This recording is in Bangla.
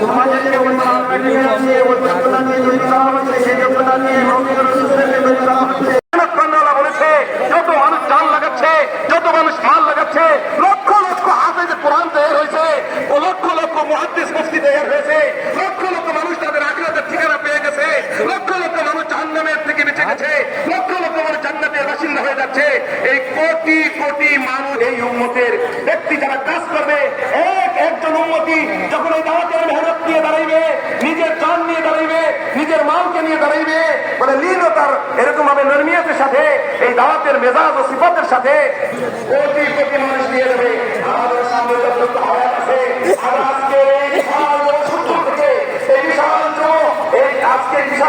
ಸಮಾಜಕ್ಕೆ ಒಂದು ಪ್ರಧಾನಿ ಒಂದು ಪ್ರಧಾನಿ এরকম ভাবে নর্মিয়তের সাথে, এই দাওয়াতের মেজাজ ও সিফতের সাথে কোটি মানুষ দিয়ে এই বিশাল থেকে বিশাল